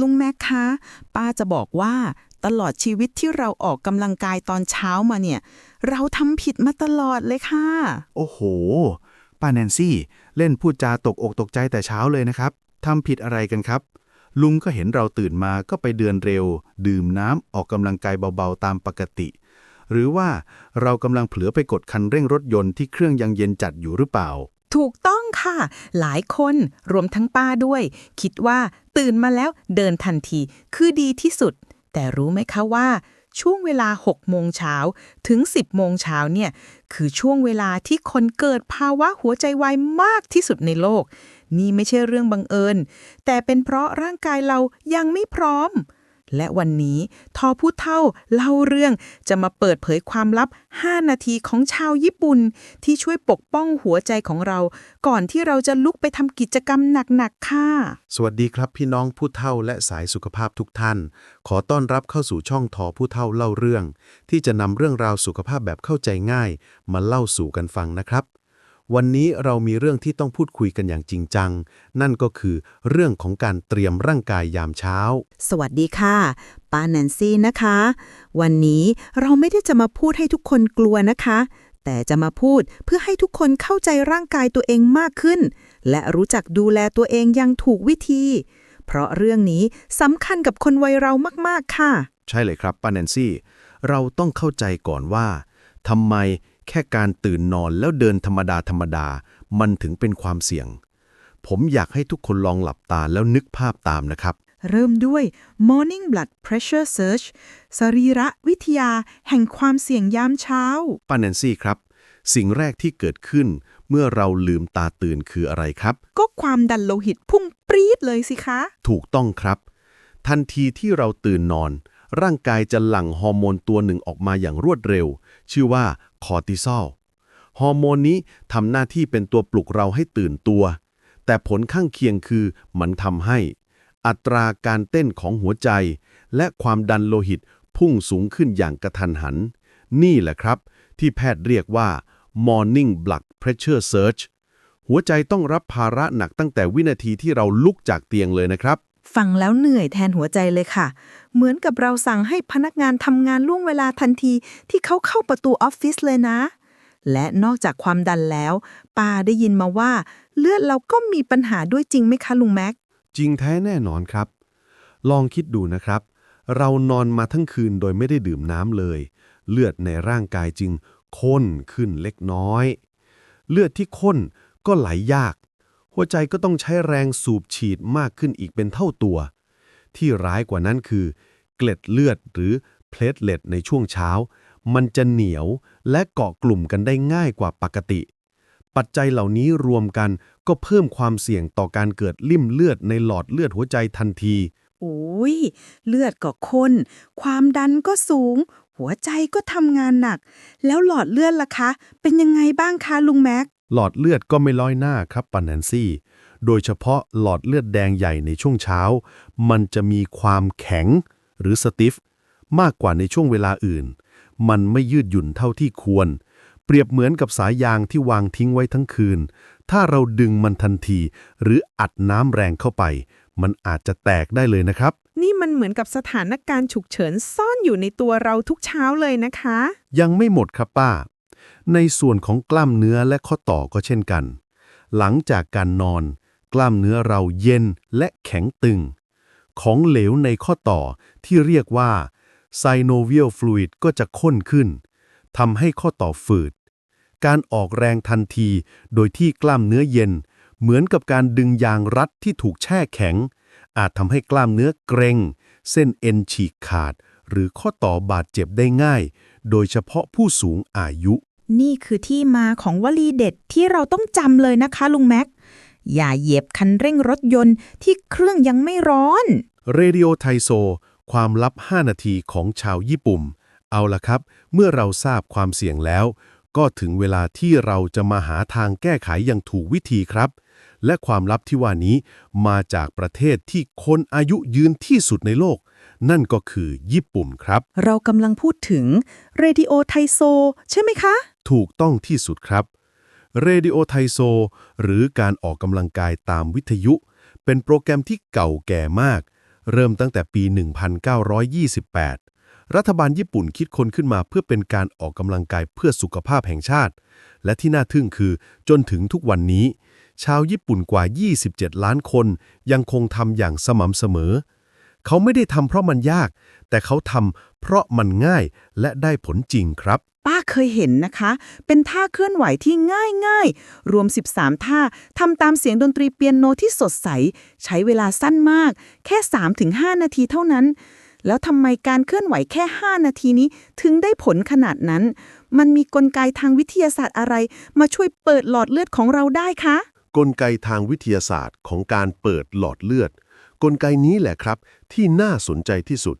ลุงแม็กคะ ป้าจะบอกว่าตลอดชีวิตที่เราออกกำลังกายตอนเช้ามาเนี่ย เราทำผิดมาตลอดเลยค่ะ โอ้โห ป้าแนนซี่ เล่นพูดจาตกอกตกใจแต่เช้าเลยนะครับทำผิดอะไรกันครับ ลุงก็เห็นเราตื่นมาก็ไปเดินเร็ว ดื่มน้ำออกกำลังกายเบาๆตามปกติ หรือว่าเรากำลังเผลอไปกดคันเร่งรถยนต์ที่เครื่องยังเย็นจัดอยู่หรือเปล่า ถูกต้องค่ะ หลายคนรวมทั้งป้าด้วย คิดว่าตื่นมาแล้วเดินทันทีคือดีที่สุด แต่รู้ไหมคะว่า ช่วงเวลา 6 โมงเช้าถึง 10 โมงเช้าเนี่ย คือช่วงเวลาที่คนเกิดภาวะหัวใจวายมากที่สุดในโลก นี่ไม่ใช่เรื่องบังเอิญ แต่เป็นเพราะร่างกายเรายังไม่พร้อม และวันนี้ทอผู้เท่าเล่าเรื่องจะมาเปิดเผยความลับ 5 นาทีของชาวญี่ปุ่น ที่ช่วยปกป้องหัวใจของเรา ก่อนที่เราจะลุกไปทำกิจกรรมหนักๆ ค่ะ สวัสดีครับพี่น้องผู้เฒ่าและสายสุขภาพทุกท่าน ขอต้อนรับเข้าสู่ช่องทอผู้เฒ่าเล่าเรื่อง ที่จะนำเรื่องราวสุขภาพแบบเข้าใจง่าย มาเล่าสู่กันฟังนะครับ วันนี้เรามีเรื่องที่ต้องพูดคุยกันอย่างจริงจัง นั่นก็คือเรื่องของการเตรียมร่างกายยามเช้า สวัสดีค่ะป้าแนนซี่นะคะ วันนี้เราไม่ได้จะมาพูดให้ทุกคนกลัวนะคะ แต่จะมาพูดเพื่อให้ทุกคนเข้าใจร่างกายตัวเองมากขึ้น และรู้จักดูแลตัวเองอยังถูกวิธี เพราะเรื่องนี้สำคัญกับคนวัยเรามากๆค่ะ ใช่เลยครับป้าแนนซี่ เราต้องเข้าใจก่อนว่าทำไม แค่การตื่นนอนแล้วเดินธรรมดาธรรมดา มันถึงเป็นความเสี่ยง ผมอยากให้ทุกคนลองหลับตาแล้วนึกภาพตามนะครับ เริ่มด้วย Morning Blood Pressure Search สรีระวิทยาแห่งความเสี่ยงยามเช้าป้าแนนซี่ครับ สิ่งแรกที่เกิดขึ้น เมื่อเราลืมตาตื่นคืออะไรครับ ก็ความดันโลหิตพุ่งปรี๊ดเลยสิคะ ถูกต้องครับ ทันทีที่เราตื่นนอน ร่างกายจะหลั่งฮอร์โมนตัวหนึ่งออกมาอย่างรวดเร็ว ชื่อว่าคอร์ติซอล ฮอร์โมนนี้ทำหน้าที่เป็นตัวปลุกเราให้ตื่นตัว แต่ผลข้างเคียงคือมันทำให้ อัตราการเต้นของหัวใจ และความดันโลหิตพุ่งสูงขึ้นอย่างกระทันหัน นี่แหละครับ ที่แพทย์เรียกว่า morning blood pressure surge หัวใจต้องรับภาระหนักตั้งแต่วินาทีที่เราลุกจากเตียงเลยนะครับ ฟังแล้วเหนื่อยแทนหัวใจเลยค่ะ เหมือนกับเราสั่งให้พนักงานทำงานล่วงเวลาทันทีที่เขาเข้าประตูออฟฟิศเลยนะ และนอกจากความดันแล้วป้าได้ยินมาว่า เลือดเราก็มีปัญหาด้วยจริงไหมคะลุงแม็ก จริงแท้แน่นอนครับ ลองคิดดูนะครับ เรานอนมาทั้งคืนโดยไม่ได้ดื่มน้ำเลย เลือดในร่างกายจึงข้นขึ้นเล็กน้อย เลือดที่ข้นก็ไหลยาก หัวใจก็ต้องใช้แรงสูบฉีดมากขึ้นอีกเป็นเท่าตัว ที่ร้ายกว่านั้นคือ เกล็ดเลือดหรือเพลทเลตในช่วงเช้า มันจะเหนียวและเกาะกลุ่มกันได้ง่ายกว่าปกติ ปัจจัยเหล่านี้รวมกันก็เพิ่มความเสี่ยงต่อการเกิดลิ่มเลือดในหลอดเลือดหัวใจทันที โอ้ย เลือดก็ข้น ความดันก็สูง หัวใจก็ทำงานหนัก แล้วหลอดเลือดล่ะคะ เป็นยังไงบ้างคะลุงแม็ก หลอดเลือดก็ไม่ล้อยหน้าครับปานันซี่ โดยเฉพาะหลอดเลือดแดงใหญ่ในช่วงเช้า มันจะมีความแข็งหรือสติฟมากกว่าในช่วงเวลาอื่น มันไม่ยืดหยุ่นเท่าที่ควร เปรียบเหมือนกับสายยางที่วางทิ้งไว้ทั้งคืน ถ้าเราดึงมันทันที หรืออัดน้ำแรงเข้าไป มันอาจจะแตกได้เลยนะครับ นี่มันเหมือนกับสถานการณ์ฉุกเฉินซ่อนอยู่ในตัวเราทุกเช้าเลยนะคะ ยังไม่หมดครับป้า ในส่วนของกล้ามเนื้อและข้อต่อก็เช่นกัน หลังจากการนอน กล้ามเนื้อเราเย็นและแข็งตึง ของเหลวในข้อต่อที่เรียกว่า synovial fluid ก็จะข้นขึ้นทำให้ข้อต่อฝืด การออกแรงทันทีโดยที่กล้ามเนื้อเย็น เหมือนกับการดึงยางรัดที่ถูกแช่แข็ง อาจทำให้กล้ามเนื้อเกร็ง เส้นเอ็นฉีกขาด หรือข้อต่อบาดเจ็บได้ง่าย โดยเฉพาะผู้สูงอายุ นี่คือที่มาของวลีเด็ดที่เราต้องจำเลยนะคะ ลุงแม็ก อย่าเหยียบคันเร่งรถยนต์ที่เครื่องยังไม่ร้อน เรดิโอไทโซ ความลับ 5 นาทีของชาวญี่ปุ่น เอาละครับ เมื่อเราทราบความเสี่ยงแล้ว ก็ถึงเวลาที่เราจะมาหาทางแก้ไขอย่างถูกวิธีครับ และความลับที่ว่านี้มาจากประเทศที่คนอายุยืนที่สุดในโลกนั่นก็คือญี่ปุ่นครับ เรากำลังพูดถึงเรดิโอไทโซ ใช่ไหมคะ ถูกต้องที่สุดครับ เรดิโอไทโซ หรือการออกกำลังกายตามวิทยุ เป็นโปรแกรมที่เก่าแก่มาก เริ่มตั้งแต่ปี 1928 รัฐบาลญี่ปุ่นคิดค้นขึ้นมาเพื่อเป็นการออกกำลังกายเพื่อสุขภาพแห่งชาติ และที่น่าทึ่งคือจนถึงทุกวันนี้ ชาวญี่ปุ่นกว่า 27 ล้านคนยังคงทำอย่างสม่ำเสมอ เขาไม่ได้ทำเพราะมันยาก แต่เขาทำเพราะมันง่ายและได้ผลจริงครับ ป้าเคยเห็นนะคะ เป็นท่าเคลื่อนไหวที่ง่ายง่ายๆ รวม 13 ท่าทำตามเสียงดนตรีเปียโนที่สดใส ใช้เวลาสั้นมาก แค่ 3-5 นาทีเท่านั้น แล้วทำไมการเคลื่อนไหวแค่ 5 นาทีนี้ถึงได้ผลขนาดนั้น มันมีกลไกทางวิทยาศาสตร์อะไร มาช่วยเปิดหลอดเลือดของเราได้คะ กลไกทางวิทยาศาสตร์ของการเปิดหลอดเลือด กลไกนี้แหละครับ ที่น่าสนใจที่สุด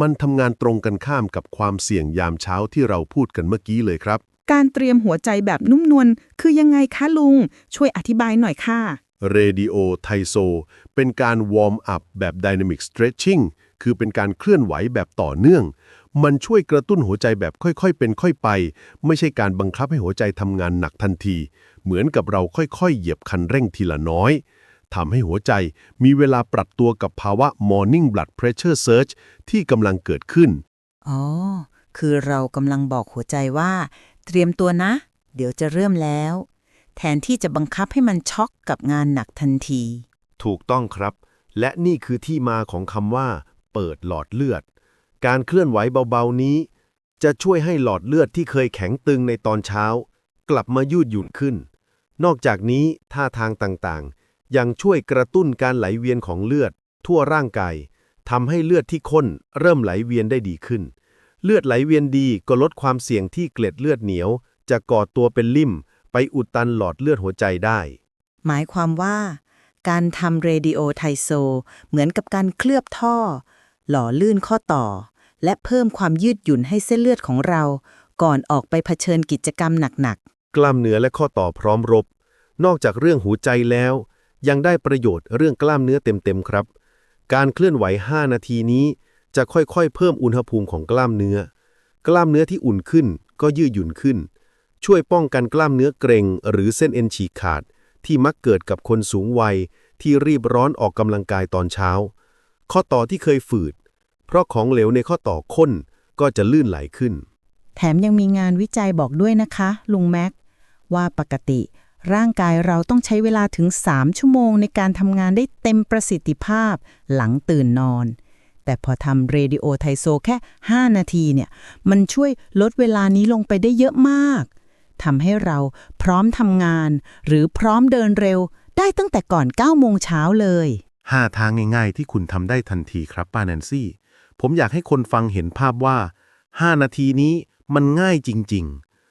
มันทำงานตรงกันข้ามกับความเสี่ยงยามเช้าที่เราพูดกันเมื่อกี้เลยครับ การเตรียมหัวใจแบบนุ่มนวลคือยังไงคะลุง ช่วยอธิบายหน่อยค่ะเรดิโอไทโซเป็นการวอร์มอัพแบบ Dynamic Stretching คือเป็นการเคลื่อนไหวแบบต่อเนื่อง มันช่วยกระตุ้นหัวใจแบบค่อยๆ เป็นค่อยไป ไม่ใช่การบังคับให้หัวใจทำงานหนักทันที เหมือนกับเราค่อยๆ เหยียบคันเร่งทีละน้อย ทำให้หัวใจมีเวลาปรับตัวกับภาวะ Morning Blood Pressure Surge ที่กำลังเกิดขึ้น อ๋อ คือเรากำลังบอกหัวใจว่า เตรียมตัวนะ เดี๋ยวจะเริ่มแล้ว แทนที่จะบังคับให้มันช็อกกับงานหนักทันที ถูกต้องครับ และนี่คือที่มาของคำว่า เปิดหลอดเลือด การเคลื่อนไหวเบาๆนี้ จะช่วยให้หลอดเลือดที่เคยแข็งตึงในตอนเช้า กลับมายืดหยุ่นขึ้น นอกจากนี้ท่าทางต่างๆ ยังช่วยกระตุ้นการไหลเวียนของเลือด ทั่วร่างกายทำให้เลือดที่ข้นเริ่มไหลเวียนได้ดีขึ้น เลือดไหลเวียนดีก็ลดความเสี่ยงที่เกล็ดเลือดเหนียว จะก่อตัวเป็นลิ่ม ไปอุดตันหลอดเลือดหัวใจได้ หมายความว่า การทำเรดิโอไทโซ เหมือนกับการเคลือบท่อ หล่อลื่นข้อต่อ และเพิ่มความยืดหยุ่นให้เส้นเลือดของเรา ก่อนออกไปเผชิญกิจกรรมหนักกล้ามเนื้อและข้อต่อพร้อมรบ นอกจากเรื่องหัวใจแล้ว ยังได้ประโยชน์เรื่องกล้ามเนื้อเต็มๆครับ การเคลื่อนไหว 5 นาทีนี้ จะค่อยๆ เพิ่มอุณหภูมิของกล้ามเนื้อ กล้ามเนื้อที่อุ่นขึ้นก็ยืดหยุ่นขึ้น ช่วยป้องกันกล้ามเนื้อเกร็ง หรือเส้นเอ็นฉีกขาด ที่มักเกิดกับคนสูงวัย ที่รีบร้อนออกกำลังกายตอนเช้า ข้อต่อที่เคยฝืด เพราะของเหลวในข้อต่อข้นก็จะลื่นไหลขึ้น แถมยังมีงานวิจัยบอกด้วยนะคะ ลุงแม็กว่าปกติ ร่างกายเราต้องใช้เวลาถึง 3 ชั่วโมงในการทำงานได้เต็มประสิทธิภาพหลังตื่นนอน แต่พอทำเรดิโอไทโซแค่ 5 นาทีเนี่ย มันช่วยลดเวลานี้ลงไปได้เยอะมากทำให้เราพร้อมทำงาน หรือพร้อมเดินเร็ว ได้ตั้งแต่ก่อน 9 โมงเช้าเลยห้าทางง่ายๆ ที่คุณทำได้ทันทีครับป้าแนนซี่ ผมอยากให้คนฟังเห็นภาพว่า 5 นาทีนี้มันง่ายจริง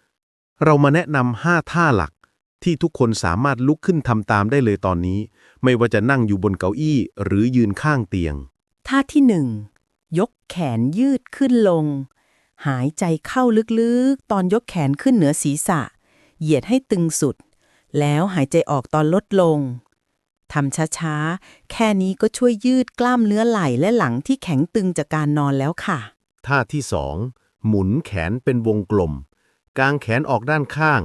ๆ เรามาแนะนำห้าท่าหลัก ที่ทุกคนสามารถลุกขึ้นทำตามได้เลยตอนนี้ ไม่ว่าจะนั่งอยู่บนเก้าอี้หรือยืนข้างเตียง ท่าที่หนึ่งยกแขนยืดขึ้นลง หายใจเข้าลึกๆ ตอนยกแขนขึ้นเหนือศีรษะ เหยียดให้ตึงสุด แล้วหายใจออกตอนลดลงทำช้าๆ แค่นี้ก็ช่วยยืดกล้ามเนื้อไหล่และหลังที่แข็งตึงจากการนอนแล้วค่ะ ท่าที่สองหมุนแขนเป็นวงกลม กางแขนออกด้านข้าง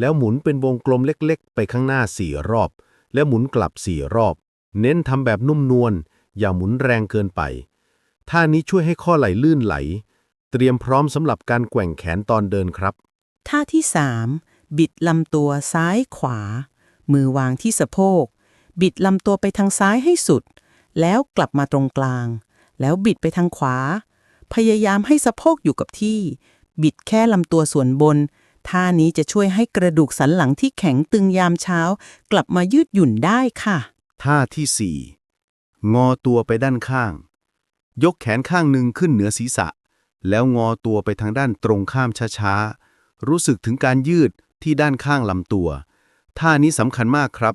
แล้วหมุนเป็นวงกลมเล็กๆ ไปข้างหน้าสี่รอบ แล้วหมุนกลับสี่รอบ เน้นทำแบบนุ่มนวล อย่าหมุนแรงเกินไป ท่านี้ช่วยให้ข้อไหล่ลื่นไหล เตรียมพร้อมสำหรับการแกว่งแขนตอนเดินครับ ท่าที่ 3 บิดลำตัวซ้ายขวา มือวางที่สะโพก บิดลำตัวไปทางซ้ายให้สุด แล้วกลับมาตรงกลาง แล้วบิดไปทางขวา พยายามให้สะโพกอยู่กับที่ บิดแค่ลำตัวส่วนบน ท่านี้จะช่วยให้กระดูกสันหลังที่แข็งตึงยามเช้า กลับมายืดหยุ่นได้ค่ะ ท่าที่สี่งอตัวไปด้านข้าง ยกแขนข้างหนึ่งขึ้นเหนือศีรษะ แล้วงอตัวไปทางด้านตรงข้ามช้าๆ รู้สึกถึงการยืดที่ด้านข้างลำตัว ท่านี้สำคัญมากครับ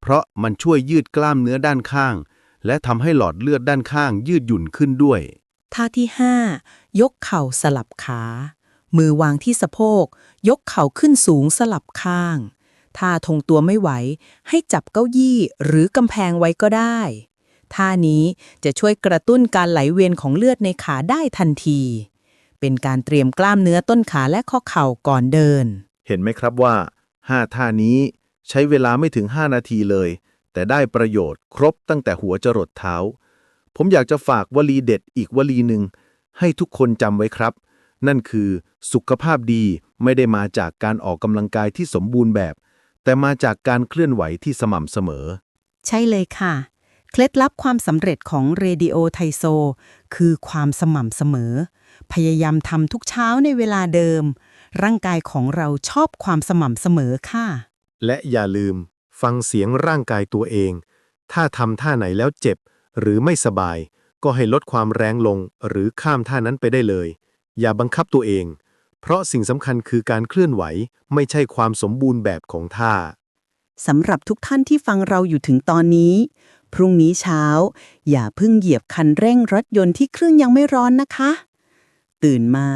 เพราะมันช่วยยืดกล้ามเนื้อด้านข้าง และทำให้หลอดเลือดด้านข้างยืดหยุ่นขึ้นด้วย ท่าที่ 5 ยกเข่าสลับขา มือวางที่สะโพก ยกเข่าขึ้นสูงสลับข้าง ถ้าทงตัวไม่ไหว ให้จับเก้าอี้หรือกำแพงไว้ก็ได้ ท่านี้จะช่วยกระตุ้นการไหลเวียนของเลือดในขาได้ทันที เป็นการเตรียมกล้ามเนื้อต้นขาและข้อเข่าก่อนเดิน เห็นไหมครับว่า 5 ท่านี้ใช้เวลาไม่ถึง 5 นาทีเลย แต่ได้ประโยชน์ครบตั้งแต่หัวจรดเท้า ผมอยากจะฝากวลีเด็ดอีกวลีหนึ่งให้ทุกคนจำไว้ครับ นั่นคือสุขภาพดีไม่ได้มาจากการออกกำลังกายที่สมบูรณ์แบบ แต่มาจากการเคลื่อนไหวที่สม่ำเสมอ ใช่เลยค่ะ เคล็ดลับความสำเร็จของเรดิโอไทโซ คือความสม่ำเสมอ พยายามทำทุกเช้าในเวลาเดิม ร่างกายของเราชอบความสม่ำเสมอค่ะ และอย่าลืม ฟังเสียงร่างกายตัวเอง ถ้าทำท่าไหนแล้วเจ็บ หรือไม่สบาย ก็ให้ลดความแรงลง หรือข้ามท่านั้นไปได้เลย อย่าบังคับตัวเอง เพราะสิ่งสำคัญคือการเคลื่อนไหวไม่ใช่ความสมบูรณ์แบบของท่า สำหรับทุกท่านที่ฟังเราอยู่ถึงตอนนี้ พรุ่งนี้เช้า อย่าเพิ่งเหยียบคันเร่งรถยนต์ที่เครื่องยังไม่ร้อนนะคะ ตื่นมา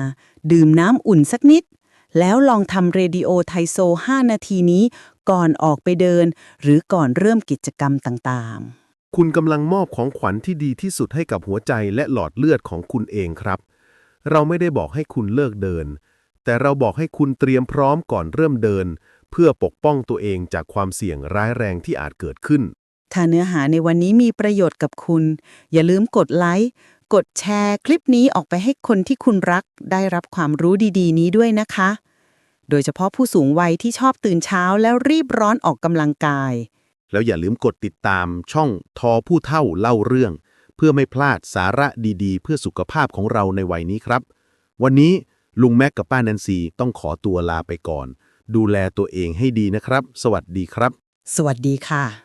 ดื่มน้ำอุ่นสักนิด แล้วลองทำเรดิโอไทโซ 5 นาทีนี้ ก่อนออกไปเดิน หรือก่อนเริ่มกิจกรรมต่างๆ คุณกำลังมอบของขวัญที่ดีที่สุดให้กับหัวใจและหลอดเลือดของคุณเองครับ เราไม่ได้บอกให้คุณเลิกเดิน แต่เราบอกให้คุณเตรียมพร้อมก่อนเริ่มเดิน เพื่อปกป้องตัวเองจากความเสี่ยงร้ายแรงที่อาจเกิดขึ้น ถ้าเนื้อหาในวันนี้มีประโยชน์กับคุณ อย่าลืมกดไลค์ กดแชร์ คลิปนี้ออกไปให้คนที่คุณรัก ได้รับความรู้ดีๆ นี้ด้วยนะคะ โดยเฉพาะผู้สูงวัยที่ชอบตื่นเช้าแล้วรีบร้อนออกกำลังกาย แล้วอย่าลืมกดติดตามช่องทอผู้เท่าเล่าเรื่อง เพื่อไม่พลาดสาระดีๆ เพื่อสุขภาพของเราในวัยนี้ครับ วันนี้ลุงแม็กกับป้าแนนซีต้องขอตัวลาไปก่อน ดูแลตัวเองให้ดีนะครับ สวัสดีครับ สวัสดีค่ะ